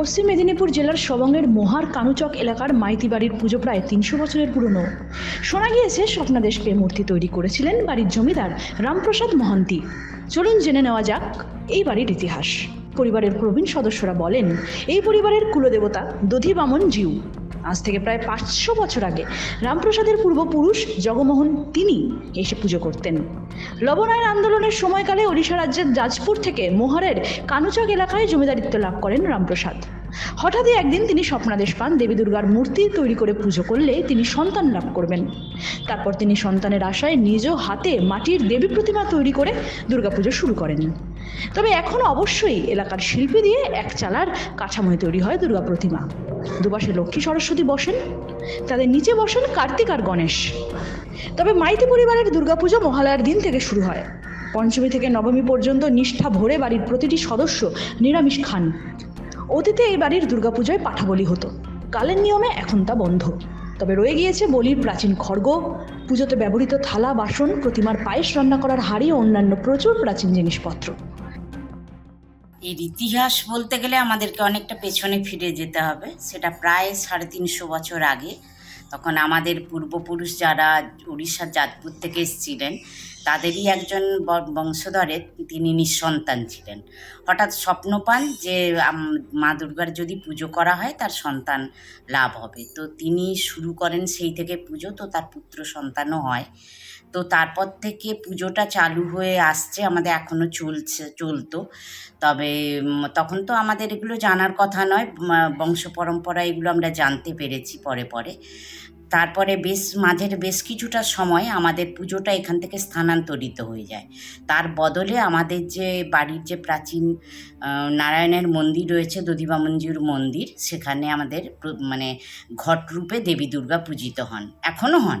পশ্চিম মেদিনীপুর জেলার সবংয়ের মহার কানুচক এলাকার মাইতি বাড়ির পুজো প্রায় তিনশো বছরের পুরনো। শোনা গিয়েছে স্বপ্নাদেশ মূর্তি তৈরি করেছিলেন বাড়ির জমিদার রামপ্রসাদ মহান্তি। চলুন জেনে নেওয়া যাক এই বাড়ির ইতিহাস। পরিবারের প্রবীণ সদস্যরা বলেন, এই পরিবারের কুলদেবতা দধি বামন জিউ। আজ থেকে প্রায় পাঁচশো বছর আগে রামপ্রসাদের পূর্বপুরুষ জগমোহন তিনি এসে পুজো করতেন। লবণায়ন আন্দোলনের সময়কালে ওড়িশা রাজ্যের জাজপুর থেকে মোহরের কানুচক এলাকায় জমিদারিত্ব লাভ করেন রামপ্রসাদ। হঠাৎই একদিন তিনি স্বপ্নাদেশ পান দেবী দুর্গার মূর্তি তৈরি করে পুজো করলে তিনি সন্তান লাভ করবেন। তারপর তিনি সন্তানের আশায় নিজ হাতে মাটির দেবী প্রতিমা তৈরি করে দুর্গাপুজো শুরু করেন। তবে এখন অবশ্যই এলাকার শিল্পী দিয়ে এক চালার কাঠামোয় তৈরি হয় দুর্গা প্রতিমা। দুপাশে লক্ষ্মী সরস্বতী বসেন, তাদের নিচে বসেন কার্তিক আর গণেশ। তবে মাইতি পরিবারের দুর্গাপুজো মহালয়ার দিন থেকে শুরু হয়। পঞ্চমী থেকে নবমী পর্যন্ত নিষ্ঠা ভরে বাড়ির প্রতিটি সদস্য নিরামিষ খান। অতীতে এই বাড়ির দুর্গাপুজোয় পাঠাবলি হতো। কালের নিয়মে এখন তা বন্ধ। তবে রয়ে গিয়েছে বলির প্রাচীন খড়গ, পুজোতে ব্যবহৃত থালা, বাসন, প্রতিমার পায়েস রান্না করার হাড়ি ও অন্যান্য প্রচুর প্রাচীন জিনিসপত্র। এর ইতিহাস বলতে গেলে আমাদেরকে অনেকটা পেছনে ফিরে যেতে হবে। সেটা প্রায় সাড়ে তিনশো বছর আগে। তখন আমাদের পূর্বপুরুষ যারা উড়িষ্যার যাদপুর থেকে এসেছিলেন, তাদেরই একজন ব- বংশধরে তিনি নিঃসন্তান ছিলেন। হঠাৎ স্বপ্ন পান যে মা দুর্গার যদি পুজো করা হয়, তার সন্তান লাভ হবে। তো তিনি শুরু করেন সেই থেকে পুজো। তো তার পুত্র সন্তানও হয়। তো তারপর থেকে পুজোটা চালু হয়ে আসছে, আমাদের এখনও চলছে, চলতো। তবে তখন তো আমাদের এগুলো জানার কথা নয় বংশ পরম্পরা এগুলো আমরা জানতে পেরেছি পরে পরে। তারপরে বেশ, মাঝের বেশ কিছুটা সময় আমাদের পুজোটা এখান থেকে স্থানান্তরিত হয়ে যায়। তার বদলে আমাদের যে বাড়ির যে প্রাচীন নারায়ণের মন্দির রয়েছে দধিবামঞ্জুর মন্দির, সেখানে আমাদের মানে ঘটরূপে দেবী দুর্গা পূজিত হন। এখনও হন।